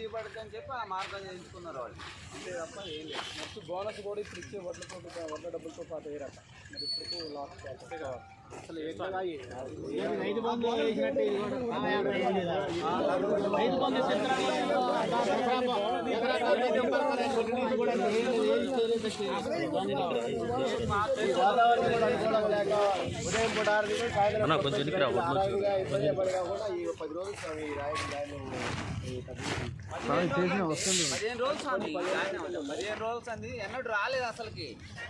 ఇవ్వబడుతుంది అని చెప్పి ఆ మార్గం ఎంచుకున్నారు వాళ్ళు. అంతే తప్ప ఏం లేదు. నెక్స్ట్ బోనస్ కూడా ఇప్పుడు ఇచ్చే వడ్లతో వడ్ల డబ్బులతో పాటు వేయరట. మరి ఇప్పుడు లాస్ట్ కావాలి అసలు ఎట్లా రైతు బంధు వేసినట్టు ఇది కూడా ఉదయం పూట కొంచెం వచ్చి. పది రోజులు స్వామి పదిహేను రోజులు స్వామి పదిహేను రోజులు అంది ఎన్నడూ రాలేదు అసలుకి.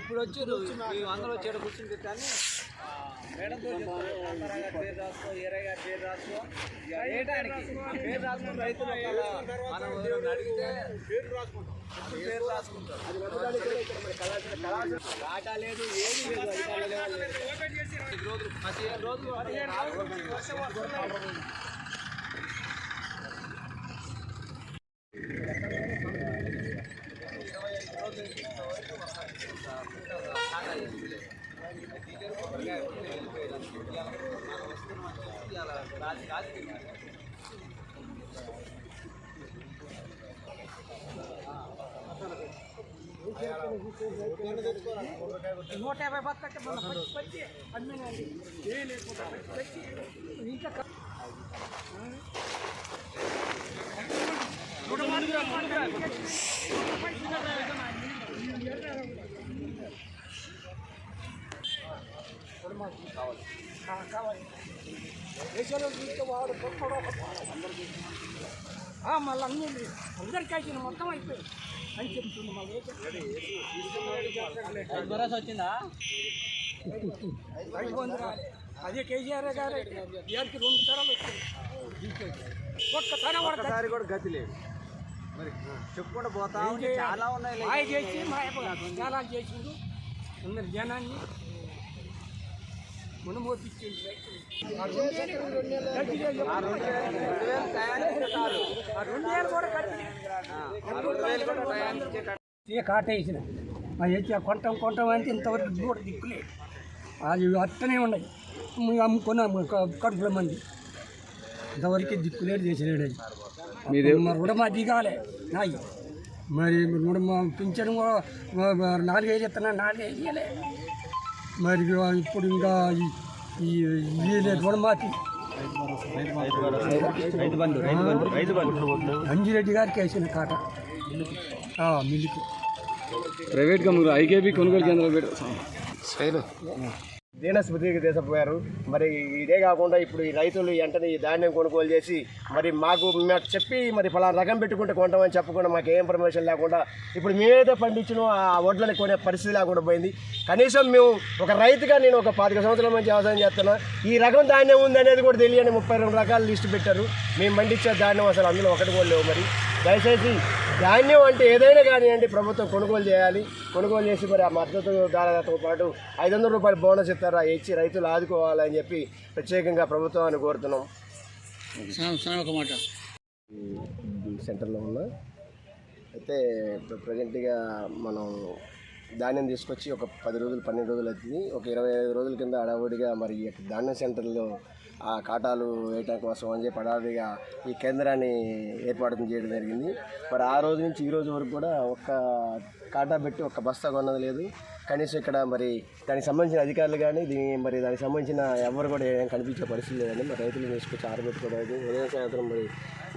ఇప్పుడు వచ్చారు. ఈ వందలు వచ్చాడు కూర్చుంటే కానీ మేడంతో పేరు రాసుకో ఏరయ్య గారి పేరు రాసుకో వేయడానికి పేరు రాసుకుని రైతులు మనం అడిగితే పేరు రాసుకుంటాం పేరు రాసుకుంటారు లేదు ఏది లేదు రోజులు పదిహేను రోజులు నూట యాభై బత్తాకి మన పచ్చి పచ్చి అమ్మినండి ఏ లేకుండా పచ్చి పచ్చి ఇంకా క- ఆ, కావాలి దేశంలో చూస్తే వాడు గొప్పవాడు మళ్ళీ అన్ని అందరికీ అయిపోయింది మొత్తం అయిపోయింది అని చెప్తుంది మళ్ళీ భరోసా వచ్చిందా ఐదు బంధు రాలే. అదే కేసీఆర్ గారు ఇయర్కి రెండు తరాలు వచ్చింది ఒక్కసారి కూడా గతి లేదు మరి చెప్పుకుంటూ పోతా చాలా ఉన్నాయి చేసి మా చాలా చేసిండు అందరు జనాన్ని ఇచ్చేటట్టు ఏ కాటేసిన మా అయితే కొంటాం కొంటాం అంటే ఇంతవరకు కూడా దిక్కులే. అది అట్టనే ఉన్నాయి. మేము అమ్ముకున్నాం కడుపుల మంది. ఇంతవరకు దిక్కులేడు చేసినాడు అది. మరి రుణమా దిగాలే నాయి. మరి రుణమా పింఛను నాలుగైదు ఇస్తున్నా నాలుగైదు ఇయ్యలే. మరి ఇప్పుడు ఇంకా ఈ- ఈ ఇయ్యలే రుణమాఫీ అంజిరెడ్డి గారికి వేసిన కాట. ఆ, మిల్లుకి. ప్రైవేట్ కంపెనీ ఐకేపీ కొనుగోలు కేంద్రాలు పెట్టారు దీనస్మృతికి తీసుకుపోయారు. మరి ఇదే కాకుండా ఇప్పుడు ఈ రైతులు వెంటనే ఈ ధాన్యం కొనుగోలు చేసి మరి మాకు మాకు చెప్పి మరి ఫలానా రకం పెట్టుకుంటే కొంటామని చెప్పకుండా మాకు ఏ ఇన్ఫర్మేషన్ లేకుండా ఇప్పుడు మేమైతే పండించినో ఆ వడ్లని కొనే పరిస్థితి లేకుండా పోయింది. కనీసం మేము ఒక రైతుగా నేను ఒక పాతిక సంవత్సరాల నుంచి వ్యవసాయం చేస్తున్నా. ఈ రకం ధాన్యం ఉంది అనేది కూడా తెలియని ముప్పై రెండు రకాల లిస్టు పెట్టారు. మేము పండించే ధాన్యం అసలు అందులో ఒకటి కూడా లేవు మరి. దయచేసి ధాన్యం అంటే ఏదైనా కానివ్వండి ప్రభుత్వం కొనుగోలు చేయాలి. కొనుగోలు చేసి మరి ఆ మద్దతు ధరలతో పాటు ఐదు వందల రూపాయలు బోనస్ ఇస్తారా ఇచ్చి రైతులు ఆదుకోవాలని చెప్పి ప్రత్యేకంగా ప్రభుత్వాన్ని కోరుతున్నాం. ఒక మాట. సెంటర్లో ఉన్నా. అయితే ప్రజెంట్గా మనం ధాన్యం తీసుకొచ్చి ఒక పది రోజులు పన్నెండు రోజులు అవుతుంది. ఒక ఇరవై ఐదు రోజుల కింద అడవుడిగా మరి ధాన్యం సెంటర్లో ఆ కాటాలు వేయటం కోసం అని చెప్పి హడావిడిగా ఈ కేంద్రాన్ని ఏర్పాటు చేయడం జరిగింది. మరి ఆ రోజు నుంచి ఈ రోజు వరకు కూడా ఒక్క కాటా పెట్టి ఒక్క బస్తా కొన్నది లేదు. కనీసం ఇక్కడ మరి దానికి సంబంధించిన అధికారులు కానీ దీని మరి దానికి సంబంధించిన ఎవరు కూడా ఏం కనిపించే పరిస్థితి లేదండి. మరి రైతులు తీసుకొచ్చి ఆరబెట్టుకోవడం అయితే ఉదయం సాయంత్రం మరి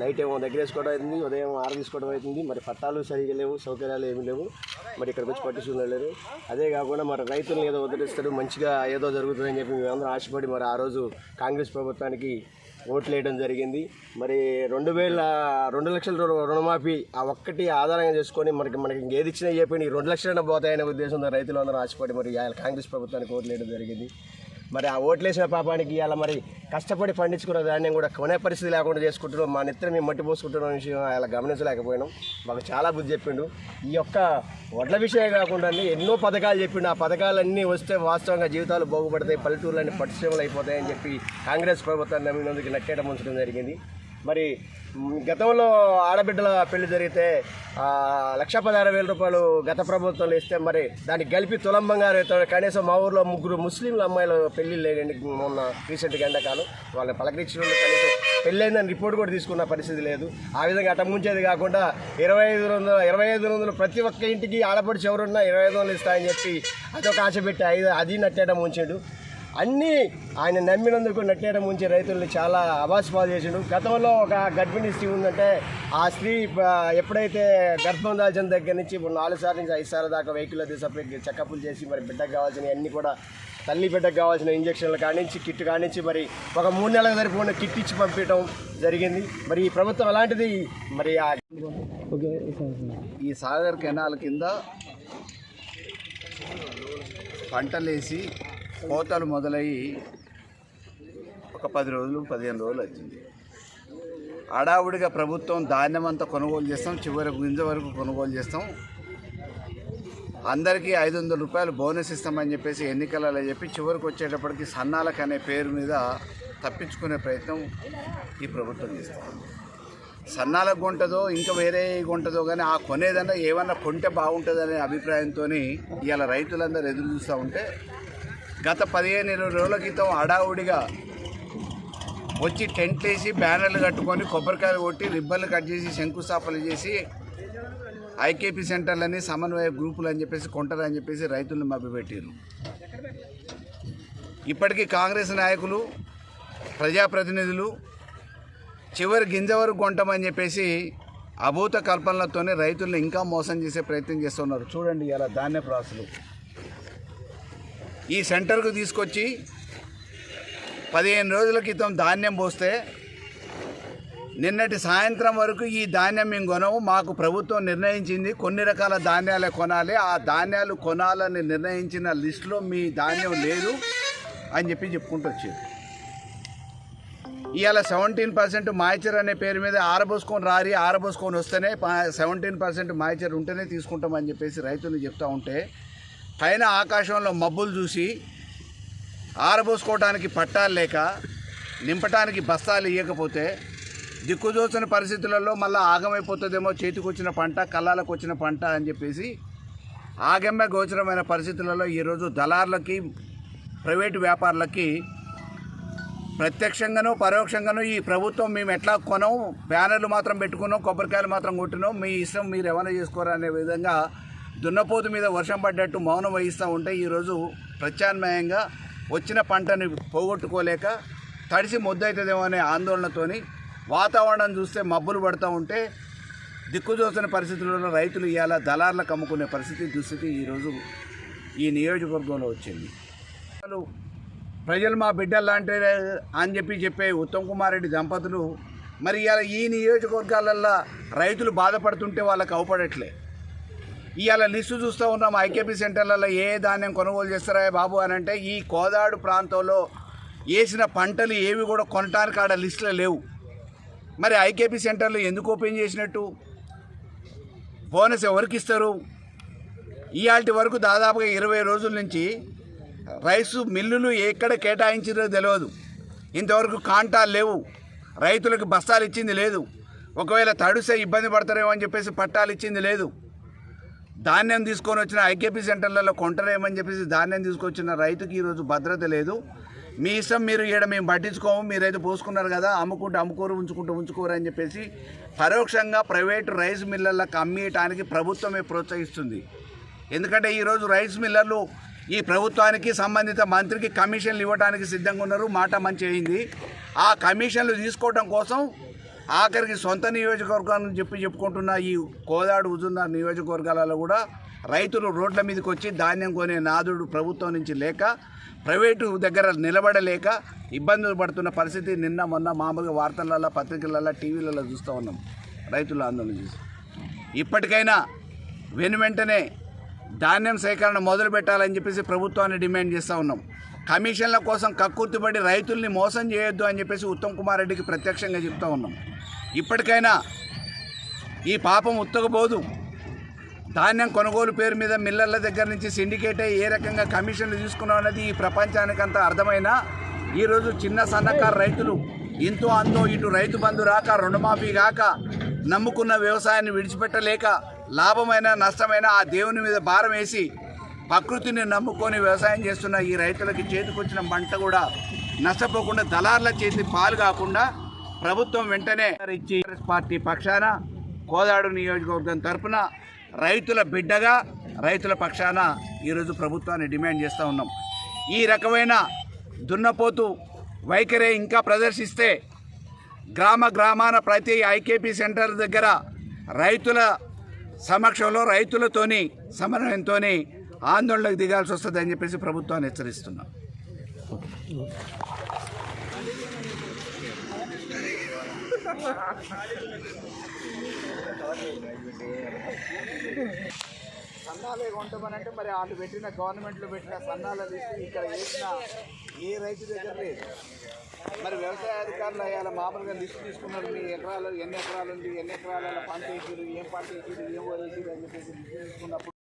నైట్ ఏమో దగ్గర వేసుకోవడం అవుతుంది ఉదయం ఆరదీసుకోవడం అవుతుంది మరి పట్టాలు సరిగా లేవు సౌకర్యాలు ఏమీ లేవు. మరి ఇక్కడికి వచ్చి పట్టించుకున్నారు అదే కాకుండా మరి రైతులను ఏదో వదిలిస్తారు మంచిగా ఏదో జరుగుతుందని చెప్పి మేమందరం ఆశపడి మరి ఆ రోజు కాంగ్రెస్ ప్రభుత్వానికి ఓట్లు వేయడం జరిగింది. మరి రెండు వేల రెండు లక్షల రుణమాఫీ ఆ ఒక్కటి ఆధారంగా చేసుకొని మనకి మనకి ఏది ఇచ్చినా చెప్పి రెండు లక్షలైనా పోతాయనే ఉద్దేశంతో రైతులు అందరూ ఆశపడి మరి ఆయన కాంగ్రెస్ ప్రభుత్వానికి ఓట్లు వేయడం జరిగింది. మరి ఆ ఓట్లేసిన పాపానికి ఇవాళ మరి కష్టపడి పండించుకున్న ధాన్యం కూడా కొనే పరిస్థితి లేకుండా చేసుకుంటున్నాం. మా నిత్రం మేము మట్టి పోసుకుంటున్న విషయం అలా గమనించలేకపోయినాం. మాకు చాలా బుద్ధి చెప్పిండు. ఈ యొక్క వడ్ల విషయం కాకుండా ఎన్నో పథకాలు చెప్పిండు. ఆ పథకాలన్నీ వస్తే వాస్తవంగా జీవితాలు బాగుపడతాయి పల్లెటూర్లన్నీ పట్టుశ్రమలు అయిపోతాయని చెప్పి కాంగ్రెస్ ప్రభుత్వాన్ని నమ్మినందుకు నట్టేట ముంచడం జరిగింది. మరి గతంలో ఆడబిడ్డల పెళ్ళి జరిగితే లక్ష పదహారు వేల రూపాయలు గత ప్రభుత్వంలో ఇస్తే మరి దాన్ని గలిపి తులంబంగా కనీసం మా ఊర్లో ముగ్గురు ముస్లింల అమ్మాయిలు పెళ్ళి లేదండి మొన్న రీసెంట్గా ఎండాకాలం వాళ్ళని పలకరించిన కనీసం పెళ్ళైందని రిపోర్ట్ కూడా తీసుకున్న పరిస్థితి లేదు. ఆ విధంగా అట్ట ముంచేది కాకుండా ఇరవై ఐదు వందలు ఇరవై ఐదు వందలు ప్రతి ఒక్క ఇంటికి ఆడపడిచి ఎవరున్నా ఇరవై ఐదు వందలు ఇస్తాయని చెప్పి అదొక ఆశ పెట్టి ఐదు అది నట్టేయడం ఉంచాడు అన్నీ ఆయన నమ్మినందుకు నట్టేయడం ముంచి రైతుల్ని చాలా అభాస్పాలు చేసిండు. గతంలో ఒక గర్భిణీ స్త్రీ ఉందంటే ఆ స్త్రీ ఎప్పుడైతే గర్భం దాల్చిన దగ్గర నుంచి ఇప్పుడు నాలుగు సార్లు నుంచి ఐదు సార్లు దాకా వెహికల్లో తీసుకుపోయి చెకప్లు చేసి మరి బిడ్డకు కావాల్సిన అన్ని కూడా తల్లి బిడ్డకు కావాల్సిన ఇంజక్షన్లు కానించి కిట్ కానించి మరి ఒక మూడు నెలల సరిపోయిన కిట్ ఇచ్చి పంపించడం జరిగింది. మరి ఈ ప్రభుత్వం అలాంటిది మరి ఆ ఈ సాగర్ కెనాల్ కింద పంటలేసి కోతలు మొదలయ్యి ఒక పది రోజులు పదిహేను రోజులు వచ్చింది. హడావుడిగా ప్రభుత్వం ధాన్యం అంతా కొనుగోలు చేస్తాం చివరి గింజ వరకు కొనుగోలు చేస్తాం. అందరికీ ఐదు వందల రూపాయలు బోనస్ ఇస్తామని చెప్పేసి ఎన్నికలలో చెప్పి చివరికి వచ్చేటప్పటికి సన్నాలకు అనే పేరు మీద తప్పించుకునే ప్రయత్నం ఈ ప్రభుత్వం చేస్తుంది. సన్నాలకు కొంటదో ఇంకా వేరే కొంటదో కానీ ఆ కొనేదన్నా ఏమన్నా కొంటే బాగుంటుందనే అభిప్రాయంతో ఇవాళ రైతులందరూ ఎదురు చూస్తూ ఉంటే గత పదిహేను ఇరవై రోజుల క్రితం హడావుడిగా వచ్చి టెంట్లు వేసి బ్యానర్లు కట్టుకొని కొబ్బరికాయలు కొట్టి రిబ్బన్లు కట్ చేసి శంకుస్థాపనలు చేసి ఐకేపీ సెంటర్లని సమన్వయ గ్రూపులు అని చెప్పేసి కొంటారని చెప్పేసి రైతులను మభ్యపెట్టారు ఇప్పటికీ కాంగ్రెస్ నాయకులు ప్రజాప్రతినిధులు చివరి గింజ వరకు కొంటామని చెప్పేసి అభూత కల్పనలతోనే రైతులను ఇంకా మోసం చేసే ప్రయత్నం చేస్తున్నారు. చూడండి ఇలా ధాన్య ప్రాసులు. ఈ సెంటర్కు తీసుకొచ్చి పదిహేను రోజుల క్రితం ధాన్యం పోస్తే నిన్నటి సాయంత్రం వరకు ఈ ధాన్యం మేము కొనము మాకు ప్రభుత్వం నిర్ణయించింది కొన్ని రకాల ధాన్యాలే కొనాలి ఆ ధాన్యాలు కొనాలని నిర్ణయించిన లిస్టులో మీ ధాన్యం లేదు అని చెప్పి చెప్పుకుంటూ వచ్చారు. ఇవాళ సెవెంటీన్ పర్సెంట్ మాయిచర్ అనే పేరు మీద ఆరబోసుకొని రారి ఆరబోసుకొని వస్తేనే సెవెంటీన్ పర్సెంట్ మాయిచర్ ఉంటేనే తీసుకుంటామని చెప్పేసి రైతులు చెప్తా ఉంటే పైన ఆకాశంలో మబ్బులు చూసి ఆరబోసుకోవడానికి పట్టాలు లేక నింపటానికి బస్తాలు ఇవ్వకపోతే దిక్కుజోసిన పరిస్థితులలో మళ్ళీ ఆగమైపోతుందేమో చేతికి వచ్చిన పంట కళ్ళాలకు వచ్చిన పంట అని చెప్పేసి ఆగమ్య గోచరమైన పరిస్థితులలో ఈరోజు దళార్లకి ప్రైవేటు వ్యాపారులకి ప్రత్యక్షంగానో పరోక్షంగానో ఈ ప్రభుత్వం మేము ఎట్లా కొనం బ్యానర్లు మాత్రం పెట్టుకున్నాం కొబ్బరికాయలు మాత్రం కొట్టినాం. మీ ఇష్టం మీరు ఏమైనా చేసుకోరు అనే విధంగా దున్నపోతు మీద వర్షం పడ్డట్టు మౌనం వహిస్తూ ఉంటే ఈరోజు ప్రత్యామ్నాయంగా వచ్చిన పంటని పోగొట్టుకోలేక తడిసి ముద్దవుతుందేమో అనే ఆందోళనతోని వాతావరణం చూస్తే మబ్బులు పడుతూ ఉంటే దిక్కుజోసిన పరిస్థితులలో రైతులు ఇవాళ దళార్లకు అమ్ముకునే పరిస్థితి దుస్థితి ఈరోజు ఈ నియోజకవర్గంలో వచ్చింది. అసలు ప్రజలు మా బిడ్డల్లాంటి అని చెప్పి చెప్పే ఉత్తమ్ కుమార్ రెడ్డి దంపతులు మరి ఇలా ఈ నియోజకవర్గాలల్లో రైతులు బాధపడుతుంటే వాళ్ళకి అవపడట్లే. ఇవాళ లిస్టు చూస్తూ ఉన్నాం. ఐకేపీ సెంటర్లలో ఏ ధాన్యం కొనుగోలు చేస్తారా బాబు అని అంటే ఈ కోదాడు ప్రాంతంలో వేసిన పంటలు ఏవి కూడా కొనటానికి ఆడ లిస్టులో లేవు. మరి ఐకేపీ సెంటర్లు ఎందుకు ఓపెన్ చేసినట్టు? బోనస్ ఎవరికి ఇస్తారు? ఇవాటి వరకు దాదాపుగా ఇరవై రోజుల నుంచి రైసు మిల్లులు ఎక్కడ కేటాయించారో తెలియదు ఇంతవరకు కాంటాలు లేవు. రైతులకు బస్తాలు ఇచ్చింది లేదు. ఒకవేళ తడుసే ఇబ్బంది పడతారేమో అని చెప్పేసి పట్టాలు ఇచ్చింది లేదు. ధాన్యం తీసుకొని వచ్చిన ఐకేపీ సెంటర్లలో కొంటలేమని చెప్పేసి ధాన్యం తీసుకొచ్చిన రైతుకి ఈరోజు భద్రత లేదు. మీ ఇష్టం మీరు ఇక్కడ మేము పట్టించుకోము మీరైతే పోసుకున్నారు కదా అమ్ముకుంటే అమ్ముకోరు ఉంచుకుంటూ ఉంచుకోరు అని చెప్పేసి పరోక్షంగా ప్రైవేటు రైస్ మిల్లర్లకు అమ్మేయటానికి ప్రభుత్వమే ప్రోత్సహిస్తుంది. ఎందుకంటే ఈరోజు రైస్ మిల్లర్లు ఈ ప్రభుత్వానికి సంబంధిత మంత్రికి కమిషన్లు ఇవ్వడానికి సిద్ధంగా ఉన్నారు మాట మంచి అయింది. ఆ కమిషన్లు తీసుకోవడం కోసం ఆఖరికి సొంత నియోజకవర్గాన్ని చెప్పి చెప్పుకుంటున్న ఈ కోదాడు ఉజున్న నియోజకవర్గాలలో కూడా రైతులు రోడ్ల మీదకి వచ్చి ధాన్యం కొనే నాదుడు ప్రభుత్వం నుంచి లేక ప్రైవేటు దగ్గర నిలబడలేక ఇబ్బందులు పడుతున్న పరిస్థితి నిన్న మొన్న మామూలుగా వార్తలలో పత్రికలలో టీవీలలో చూస్తూ ఉన్నాం. రైతుల ఆందోళన చూసి ఇప్పటికైనా వెను వెంటనే ధాన్యం సేకరణ మొదలు పెట్టాలని చెప్పేసి ప్రభుత్వాన్ని డిమాండ్ చేస్తూ ఉన్నాం. కమిషన్ల కోసం కక్కుర్తిపడి రైతుల్ని మోసం చేయొద్దు అని చెప్పేసి ఉత్తమ్ కుమార్ రెడ్డికి ప్రత్యక్షంగా చెప్తా ఉన్నాం. ఇప్పటికైనా ఈ పాపం ఉత్తకపోదు ధాన్యం కొనుగోలు పేరు మీద మిల్లర్ల దగ్గర నుంచి సిండికేట్ అయ్యి ఏ రకంగా కమిషన్లు తీసుకున్నాం అనేది ఈ ప్రపంచానికంతా అర్థమైనా? ఈరోజు చిన్న సన్నకారు రైతులు ఇంతో అంతో ఇటు రైతు బంధు రాక రుణమాఫీ కాక నమ్ముకున్న వ్యవసాయాన్ని విడిచిపెట్టలేక లాభమైన నష్టమైన ఆ దేవుని మీద భారం వేసి ప్రకృతిని నమ్ముకొని వ్యవసాయం చేస్తున్న ఈ రైతులకి చేతికొచ్చిన పంట కూడా నష్టపోకుండా దళార్ల చేతి పాలు కాకుండా ప్రభుత్వం వెంటనే ఇచ్చి పార్టీ పక్షాన కోదాడు నియోజకవర్గం తరపున రైతుల బిడ్డగా రైతుల పక్షాన ఈరోజు ప్రభుత్వాన్ని డిమాండ్ చేస్తూ ఉన్నాం. ఈ రకమైన దున్నపోతు వైఖరి ఇంకా ప్రదర్శిస్తే గ్రామ గ్రామాన ప్రతి ఐకేపీ సెంటర్ దగ్గర రైతుల సమక్షంలో రైతులతోని సమన్వయంతో ఆందోళనకు దిగాల్సి వస్తుంది అని చెప్పేసి ప్రభుత్వాన్ని హెచ్చరిస్తున్నాం. సన్నాలే కొంటామనంటే మరి వాళ్ళు పెట్టిన గవర్నమెంట్లో పెట్టిన సన్నాలు తీసి ఇక్కడ వేసిన ఏ రైతు దగ్గర లేదు. మరి వ్యవసాయ అధికారులు అయ్యాల మామూలుగా లిస్ట్ తీసుకున్నారు మీ ఎకరాలు ఎన్ని ఎకరాలు ఉంది ఎన్ని ఎకరాల పంట వేసారు ఏం పంట వేసారు ఏం వేసారు అని చెప్పేసి తీసుకున్నప్పుడు